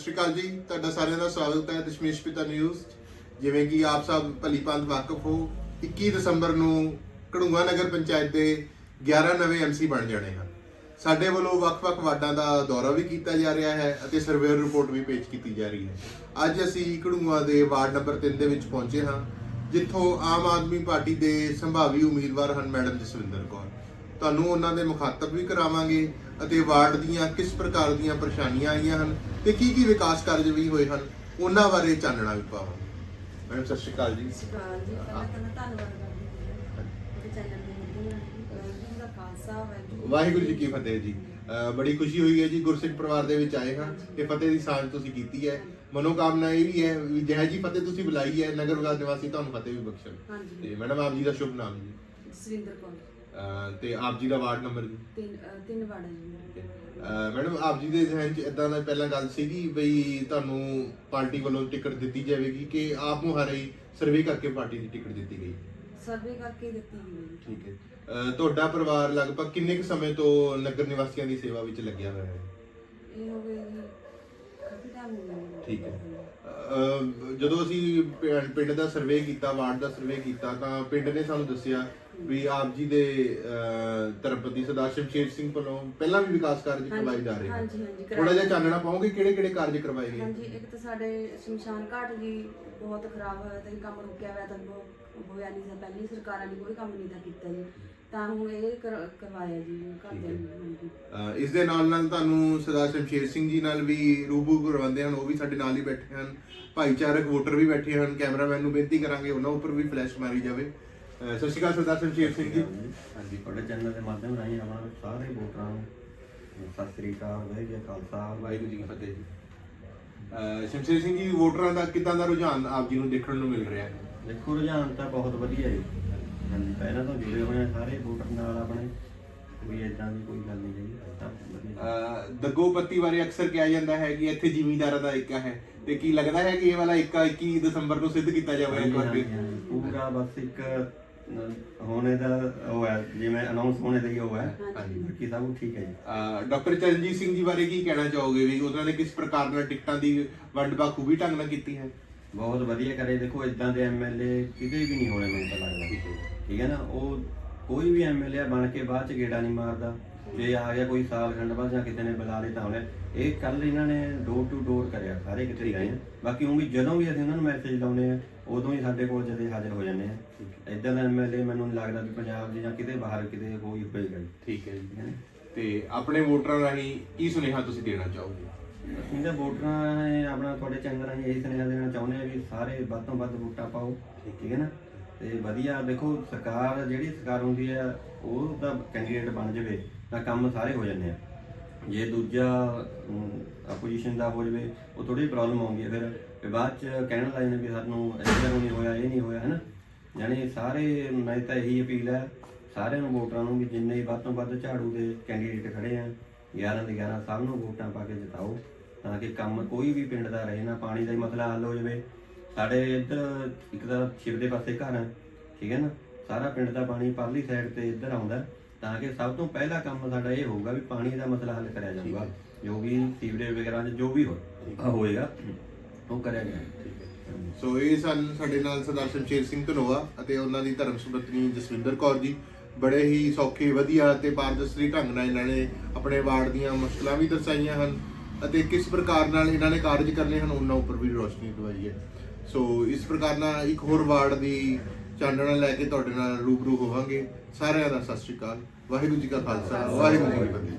ਸ਼੍ਰੀ ਅਕਾਲ ਜੀ। ਤੁਹਾਡਾ ਸਾਰਿਆਂ ਦਾ ਸਵਾਗਤ ਹੈ ਦਸ਼ਮੇਸ਼ ਪਿਤਾ ਨਿਊਜ਼। ਜਿਵੇਂ ਕਿ ਆਪ ਸਭ ਭਲੀਭਾਂਤ ਵਾਕਫ ਹੋ 21 ਦਸੰਬਰ ਨੂੰ ਕੜੂੰਗਾ ਨਗਰ ਪੰਚਾਇਤ ਦੇ 11 ਨਵੇਂ ਐਮਸੀ ਬਣ ਜਾਣੇ ਹਨ। ਸਾਡੇ ਵੱਲੋਂ ਵੱਖ-ਵੱਖ ਵਾਰਡਾਂ ਦਾ ਦੌਰਾ ਵੀ ਕੀਤਾ ਜਾ ਰਿਹਾ ਹੈ ਅਤੇ ਸਰਵੇਅਰ ਰਿਪੋਰਟ ਵੀ ਪੇਸ਼ ਕੀਤੀ ਜਾ ਰਹੀ ਹੈ। ਅੱਜ ਅਸੀਂ ਕੜੂੰਗਾ ਦੇ ਵਾਰਡ ਨੰਬਰ 3 ਦੇ ਵਿੱਚ ਪਹੁੰਚੇ ਹਾਂ, ਜਿੱਥੋਂ ਆਮ ਆਦਮੀ ਪਾਰਟੀ ਦੇ ਸੰਭਾਵੀ ਉਮੀਦਵਾਰ ਹਨ ਮੈਡਮ ਜਸਵਿੰਦਰ ਕੌਰ। ਤੁਹਾਨੂੰ ਉਹਨਾਂ ਦੇ ਮੁਖਾਤਬ ਵੀ ਕਰਾਵਾਂਗੇ ਅਤੇ ਵਾਰਡ ਦੀਆਂ ਕਿਸ ਪ੍ਰਕਾਰ ਦੀਆਂ ਪਰੇਸ਼ਾਨੀਆਂ ਆਈਆਂ ਹਨ ਤੇ ਕੀ ਕੀ ਵਿਕਾਸ ਕਾਰਜ ਵੀ ਹੋਏ ਹਨ ਉਹਨਾਂ ਬਾਰੇ ਚਾਨਣਾ ਵੀ ਪਾਵਾਂਗੇ ਮੈਡਮ ਸਤਿ ਸ਼੍ਰੀ ਅਕਾਲ ਜੀ। ਸਤਿਕਾਰ ਜੀ। ਪਹਿਲਾਂ ਤਾਂ ਮੈਂ ਧੰਨਵਾਦ ਕਰਦੀ ਹਾਂ ਤੁਹਾਡੇ ਚੈਨਲ ਦੇ ਮਾਧਿਅਮ ਜੀ ਦਾ ਖਾਲਸਾ ਵਾਹਿਗੁਰੂ ਜੀ ਕੀ ਫਤਿਹ ਜੀ। ਬੜੀ ਖੁਸ਼ੀ ਹੋਈ ਹੈ ਜੀ ਗੁਰਸਿੱਖ ਪਰਿਵਾਰ ਦੇ ਵਿੱਚ ਆਏ ਹਾਂ ਤੇ ਫਤਿਹ ਦੀ ਸਾਂਝ ਤੁਸੀਂ ਕੀਤੀ ਹੈ। ਮਨੋਕਾਮਨਾ ਇਹ ਵੀ ਹੈ ਵੀ ਜੈ ਜੀ ਫਤਿਹ ਤੁਸੀਂ ਬੁਲਾਈ ਹੈ ਨਗਰ ਵਿਕਾਸ ਨਿਵਾਸੀ ਤੁਹਾਨੂੰ ਫਤਿਹ ਵੀ ਬਖਸ਼ਣ। ਤੇ ਮੈਡਮ ਆਪ ਜੀ ਦਾ ਸ਼ੁਭ ਨਾਮ ਜੀ। ਜਸਵਿੰਦਰ ਕੌਰ। ਅਹ ਤੇ ਆਪ ਜੀ ਦਾ ਵਾਰਡ ਨੰਬਰ ਜੀ ਤਿੰਨ ਅਹ ਤਿੰਨ ਜੀ ਮੇਰੇ। ਅਹ ਮੈਡਮ ਆਪ ਜੀ ਦੇ ਜ਼ਿਹਨ 'ਚ ਇਦਾਂ ਦਾ ਪਹਿਲਾਂ ਗੱਲ ਸੀਗੀ ਬਈ ਤੁਹਾਨੂੰ ਪਾਰਟੀ ਵੱਲੋਂ ਟਿਕਟ ਦਿੱਤੀ ਜਾਵੇਗੀ ਕਿ ਆਪ ਮੁਹਾਰੇ ਹੀ ਸਰਵੇ ਕਰਕੇ ਪਾਰਟੀ ਦੀ ਟਿਕਟ ਦਿੱਤੀ ਗਈ ਸਰਵੇ ਕਰਕੇ ਦਿੱਤੀ ਗਈ ਹੈ ਜੀ। ਠੀਕ ਹੈ ਅਹ ਤੁਹਾਡਾ ਪਰਿਵਾਰ ਲਗਭਗ ਕਿੰਨੇ ਕੁ ਸਮੇਂ ਤੋਂ ਨਗਰ ਨਿਵਾਸੀਆਂ ਦੀ ਸੇਵਾ ਵਿੱਚ ਲੱਗਿਆ ਹੋਇਆ ਹੈ ਇਹ ਹੋ ਗਏ ਜੀ ਕਾਫੀ ਟਾਈਮ ਹੋ ਗਿਆ ਮੈਨੂੰ। ਠੀਕ ਹੈ। ਅਹ ਜਦੋਂ ਅਸੀਂ ਪਿੰ- ਪਿੰਡ ਦਾ ਸਰਵੇ ਕੀਤਾ ਵਾਰਡ ਦਾ ਸਰਵੇ ਕੀਤਾ ਤਾਂ ਪਿੰਡ ਨੇ ਸਾਨੂੰ ਦੱਸਿਆ ਵੀ ਆਪ ਜੀ ਦੇ ਧਰਮਪਤੀ ਸਰਦਾਰ ਸ਼ਮਸ਼ੇਰ ਸਿੰਘ ਵੱਲੋਂ ਪਹਿਲਾਂ ਵੀ ਵਿਕਾਸ ਕਾਰਜ ਕਰਵਾਏ ਜਾ ਰਹੇ ਹਨ ਹਾਂਜੀ ਹਾਂਜੀ ਥੋੜਾ ਜਿਹਾ। ਚਾਨਣਾ ਪਾਓਗੇ? ਕਿਹੜੇ ਕਿਹੜੇ ਕਾਰਜ ਕਰਵਾਏ ਗਏ? ਹਾਂਜੀ ਇੱਕ ਤਾਂ ਸਾਡੇ ਸ਼ਮਸ਼ਾਨ ਘਾਟ ਜੀ ਬਹੁਤ ਖਰਾਬ ਹੋਇਆ ਤਾਂ ਕੰਮ ਰੁਕਿਆ ਹੋਇਆ ਤਾਂ ਹੋਇਆ ਨਹੀਂ ਸੀ ਪਹਿਲੀ ਸਰਕਾਰਾਂ ਨੇ ਕੋਈ ਕੰਮ ਨਹੀਂ ਤਾਂ ਕੀਤਾ ਜੀ। ਤਾਂ ਹੁਣ ਇਹ ਕਰ- ਕਰਵਾਇਆ ਜੀ ਘਰਦਿਆਂ ਨੇ ਇਸ ਦੇ ਨਾਲ ਨਾਲ ਤੁਹਾਨੂੰ ਸਰਦਾਰ ਸ਼ਮਸ਼ੇਰ ਸਿੰਘ ਜੀ ਨਾਲ ਵੀ ਰੂਬਰੂ ਕਰਵਾਉਂਦੇ ਹਨ ਉਹ ਵੀ ਸਾਡੇ ਨਾਲ ਹੀ ਬੈਠੇ ਹਨ। ਭਾਈਚਾਰਕ ਵੋਟਰ ਵੀ ਬੈਠੇ ਹਨ ਕੈਮਰਾਮੈਨ ਨੂੰ ਬੇਨਤੀ ਕਰਾਂਗੇ ਉਹਨਾਂ ਉੱਪਰ ਵੀ ਫਲੈਸ਼ ਮਾਰੀ ਜਾਵੇ। ਸਤਿ ਸ਼੍ਰੀ ਅਕਾਲ ਸਰਦਾਰ ਸ਼ਮਸ਼ੇਰ ਸਿੰਘ ਜੀ। ਹਾਂਜੀ ਤੁਹਾਡੇ ਚੈਨਲ ਦੇ ਮਾਧਿਅਮ ਰਾਹੀਂ ਆਪਾਂ ਸਾਰੇ ਵੋਟਰਾਂ ਨੂੰ। ਸਤਿ ਸ੍ਰੀ ਅਕਾਲ ਵਾਹਿਗੁਰੂ ਜੀ ਕਾ ਖਾਲਸਾ। ਵਾਹਿਗੁਰੂ ਜੀ ਕੀ ਫਤਿਹ ਜੀ। ਸ਼ਮਸ਼ੇਰ ਸਿੰਘ ਜੀ ਵੋਟਰਾਂ ਦਾ ਕਿਦਾਂ ਦਾ ਰੁਝਾਨ ਆਪ ਜੀ ਨੂੰ ਦੇਖਣ ਨੂੰ ਮਿਲ ਰਿਹਾ? ਹੈ ਦੇਖੋ ਰੁਝਾਨ ਤਾਂ ਬਹੁਤ ਵਧੀਆ ਹਾਂਜੀ ਪਹਿਲਾਂ ਤੋਂ ਜੁੜੇ ਹੋਏ ਆ ਸਾਰੇ ਵੋਟਰ ਨਾਲ ਆਪਣੇ। ਵੀ ਇਦਾਂ ਦੀ ਕੋਈ ਗੱਲ ਨਹੀਂ ਜੀ ਤਾਂ ਵਧੀਆ ਅਹ ਦੱਗੋਪੱਤੀ ਬਾਰੇ ਅਕਸਰ ਕਿਹਾ ਜਾਂਦਾ ਹੈ ਕਿ ਇੱਥੇ ਜ਼ਿਮੀਂਦਾਰਾਂ ਦਾ ਏਕਾ ਹੈ। ਤੇ ਕੀ ਲੱਗਦਾ ਹੈ ਕਿ ਇਹ ਵਾਲਾ ਏਕਾ 21 ਦਸੰਬਰ ਨੂੰ ਸਿੱਧ ਕੀਤਾ ਜਾਵੇਗਾ ਇੱਕ ਵਾਰ ਪੂਰਾ ਬਸ ਇੱਕ ਹੋਣੇ ਦਾ ਉਹ ਹੈ ਜਿਵੇਂ ਅਨਾਉਂਸ ਹੋਣੇ ਦਾ ਹੀ ਉਹ ਹੈ। ਹਾਂਜੀ। ਬਾਕੀ ਸਭ ਕੁਛ ਠੀਕ ਹੈ ਜੀ। ਡਾਕਟਰ ਚਰਨਜੀਤ ਸਿੰਘ ਜੀ ਬਾਰੇ ਕੀ ਕਹਿਣਾ ਚਾਹੋਗੇ ਵੀ ਉਹਨਾਂ ਨੇ ਕਿਸ ਪ੍ਰਕਾਰ ਨਾਲ ਟਿਕਟਾਂ ਦੀ ਵੰਡ ਬਾਖੂਬੀ ਢੰਗ ਨਾਲ ਕੀਤੀ ਹੈ? ਬਹੁਤ ਵਧੀਆ ਕਰੇ। ਦੇਖੋ ਇਦਾਂ ਦੇ ਐਮਐਲਏ ਕਿਤੇ ਵੀ ਨਹੀਂ ਹੋਣੇ ਮੈਨੂੰ ਤਾਂ ਲੱਗਦਾ ਠੀਕ ਹੈ ਨਾ? ਉਹ ਕੋਈ ਵੀ ਐਮਐਲਏ ਬਣ ਕੇ ਬਾਅਦ ਚ ਗੇੜਾ ਨਹੀਂ ਮਾਰਦਾ। ਜੇ ਆ ਗਿਆ ਕੋਈ ਸਾਲ ਖੰਡ ਬਾਅਦ ਜਾਂ ਕਿਤੇ ਨੇ ਬੁਲਾ ਲਏ ਤਾਂ ਉਹਨੇ ਇਹ ਕੱਲ ਇਹਨਾਂ ਨੇ ਡੋਰ ਟੂ ਡੋਰ ਕਰਿਆ ਸਾਰੇ ਕਿਤੇ ਗਏ ਆ। ਬਾਕੀ ਉਹ ਵੀ ਜਦੋਂ ਵੀ ਅਸੀਂ ਉਹਨਾਂ ਨੂੰ ਮੈਸੇਜ ਲਾਉਨੇ ਆ ਉਦੋਂ ਹੀ ਸਾਡੇ ਕੋਲ ਜਦੇ ਹਾਜ਼ਰ ਹੋ ਜਾਂਦੇ ਆ। ਇਦਾਂ ਦਾ ਐਮਐਲਏ ਮੈਨੂੰ ਨਹੀਂ ਲੱਗਦਾ ਵੀ ਪੰਜਾਬ 'ਚ ਜਾਂ ਕਿਤੇ ਬਾਹਰ ਕਿਤੇ ਕੋਈ ਹੋਏਗਾ ਜੀ ਠੀਕ ਹੈ ਜੀ। ਨਾ? ਤੇ ਆਪਣੇ ਵੋਟਰਾਂ ਰਾਹੀਂ ਕੀ ਸੁਨੇਹਾ ਤੁਸੀਂ ਦੇਣਾ ਚਾਹੋਗੇ? ਅਸੀਂ ਤਾਂ ਵੋਟਰਾਂ ਨੇ ਆਪਣਾ ਤੁਹਾਡੇ ਚੈਨਲ ਰਾਹੀਂ ਇਹੀ ਸੁਨੇਹਾ ਦੇਣਾ ਚਾਹੁੰਦੇ ਆ ਵੀ ਸਾਰੇ ਵੱਧ ਤੋਂ ਵੱਧ ਵੋਟਾਂ ਪਾਓ ਠੀਕ ਹੈ ਨਾ? ਤੇ ਵਧੀਆ ਦੇਖੋ ਸਰਕਾਰ ਜਿਹੜੀ ਸਰਕਾਰ ਹੁੰਦੀ ਹੈ ਉਹ ਦਾ ਕੈਂਡੀਡੇਟ ਬਣ ਜਾਵੇ। ਤਾਂ ਕੰਮ ਸਾਰੇ ਹੋ ਜਾਂਦੇ ਆ। ਜੇ ਦੂਜਾ ਆਪੋਜੀਸ਼ਨ ਦਾ ਹੋ ਜਾਵੇ, ਉਹ ਥੋੜੀ ਪ੍ਰੋਬਲਮ ਆਉਂਦੀ ਹੈ ਫਿਰ। ਫਿਰ ਬਾਅਦ ਚ ਕਹਿਣ ਲੱਗ ਜਾਂਦੇ ਵੀ ਸਾਨੂੰ ਇੱਧਰ ਨਹੀਂ ਹੋਇਆ, ਇਹ ਨਹੀਂ ਹੋਇਆ ਹੈ ਨਾ ਯਾਨੀ ਸਾਰੇ, ਮੈਂ ਤਾਂ ਇਹੀ ਅਪੀਲ ਹੈ, ਸਾਰਿਆਂ ਨੂੰ, ਵੋਟਰਾਂ ਨੂੰ ਵੀ ਜਿੰਨੇ ਹੀ ਵੱਧ ਤੋਂ ਵੱਧ ਝਾੜੂ ਦੇ ਕੈਂਡੀਡੇਟ ਖੜੇ ਆ 11 ਦੇ 11 ਸਭ ਨੂੰ ਵੋਟਾਂ ਪਾ ਕੇ ਜਿਤਾਓ, ਤਾਂ ਕਿ ਕੰਮ ਕੋਈ ਵੀ ਪਿੰਡ ਦਾ ਰਹੇ ਨਾ, ਪਾਣੀ ਦਾ ਹੀ ਮਸਲਾ ਹੱਲ ਹੋ ਜਾਵੇ। ਸਾਡੇ ਇੱਧਰ ਇੱਕ ਤਾਂ ਸ਼ਿਵ ਦੇ ਪਾਸੇ ਘਰ ਹੈ ਠੀਕ ਹੈ ਨਾ? ਸਾਰਾ ਪਿੰਡ ਦਾ ਪਾਣੀ ਪਰਲੀ ਸਾਈਡ ਤੇ ਇੱਧਰ ਆਉਂਦਾ। ਤਾਂ ਕਿ ਸਭ ਤੋਂ ਪਹਿਲਾ ਕੰਮ ਸਾਡਾ ਇਹ ਹੋਊਗਾ ਵੀ ਪਾਣੀ ਦਾ ਮਸਲਾ ਹੱਲ ਕਰਿਆ ਜਾਊਗਾ ਜੋ ਵੀ ਸੀਵਰੇਜ ਵਗੈਰਾ 'ਚ ਜੋ ਵੀ ਹੋ। ਹੋਏਗਾ ਉਹ ਕਰਿਆ ਜਾਏਗਾ ਸੋ ਇਹ ਸਨ ਸਾਡੇ ਨਾਲ ਸਰਦਾਰ ਸ਼ਮਸ਼ੇਰ ਸਿੰਘ ਧਨੋਆ ਅਤੇ ਉਹਨਾਂ ਦੀ ਧਰਮ ਸੁਪਤਨੀ ਜਸਵਿੰਦਰ ਕੌਰ ਜੀ। ਬੜੇ ਹੀ ਸੌਖੇ ਵਧੀਆ ਤੇ ਪਾਰਦਰਸ਼ੀ ਢੰਗ ਨਾਲ ਇਹਨਾਂ ਨੇ ਆਪਣੇ ਵਾਰਡ ਦੀਆਂ ਮੁਸ਼ਕਲਾਂ ਵੀ ਦਰਸਾਈਆਂ ਹਨ ਅਤੇ ਕਿਸ ਪ੍ਰਕਾਰ ਨਾਲ ਇਹਨਾਂ ਨੇ ਕਾਰਜ ਕਰਨੇ ਹਨ ਉਹਨਾਂ ਉੱਪਰ ਵੀ ਰੋਸ਼ਨੀ ਦਵਾਈ ਹੈ। ਸੋ ਇਸ ਪ੍ਰਕਾਰ ਨਾਲ ਇੱਕ ਹੋਰ ਵਾਰਡ ਦੀ ਚਾਨਣਾ ਲੈ ਕੇ ਤੁਹਾਡੇ ਨਾਲ ਰੂਬਰੂ ਹੋਵਾਂਗੇ। ਸਾਰਿਆਂ ਦਾ ਸਤਿ ਸ਼੍ਰੀ ਅਕਾਲ। ਵਾਹਿਗੁਰੂ ਜੀ ਕਾ ਖਾਲਸਾ, ਵਾਹਿਗੁਰੂ ਜੀ ਕੀ ਫਤਿਹ।